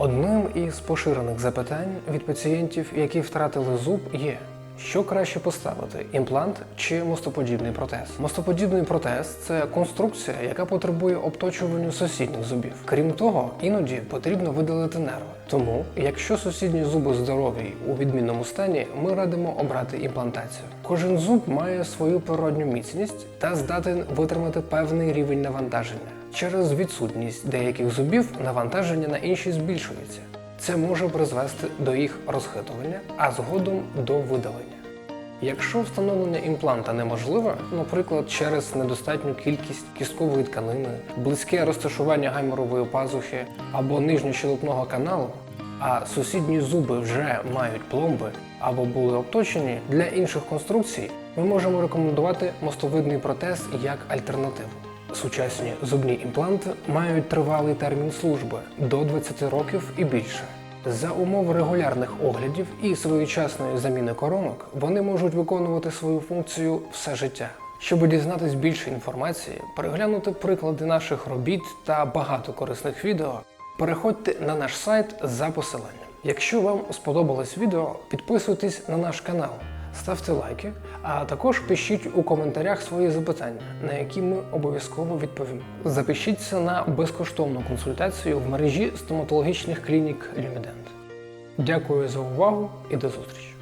Одним із поширених запитань від пацієнтів, які втратили зуб, є. Що краще поставити імплант чи мостоподібний протез? Мостоподібний протез це конструкція, яка потребує обточування сусідніх зубів. Крім того, іноді потрібно видалити нерви. Тому, якщо сусідні зуби здорові у відмінному стані, ми радимо обрати імплантацію. Кожен зуб має свою природню міцність та здатен витримати певний рівень навантаження. Через відсутність деяких зубів навантаження на інші збільшується. Це може призвести до їх розхитування, а згодом до видалення. Якщо встановлення імпланта неможливе, наприклад, через недостатню кількість кісткової тканини, близьке розташування гайморової пазухи або нижньощелепного каналу, а сусідні зуби вже мають пломби або були обточені, для інших конструкцій ми можемо рекомендувати мостовидний протез як альтернативу. Сучасні зубні імпланти мають тривалий термін служби до 20 років і більше. За умов регулярних оглядів і своєчасної заміни коронок вони можуть виконувати свою функцію все життя. Щоб дізнатись більше інформації, переглянути приклади наших робіт та багато корисних відео, переходьте на наш сайт за посиланням. Якщо вам сподобалось відео, підписуйтесь на наш канал, ставте лайки, а також пишіть у коментарях свої запитання, на які ми обов'язково відповімо. Запишіться на безкоштовну консультацію в мережі стоматологічних клінік Люмідент. Дякую за увагу і до зустрічі!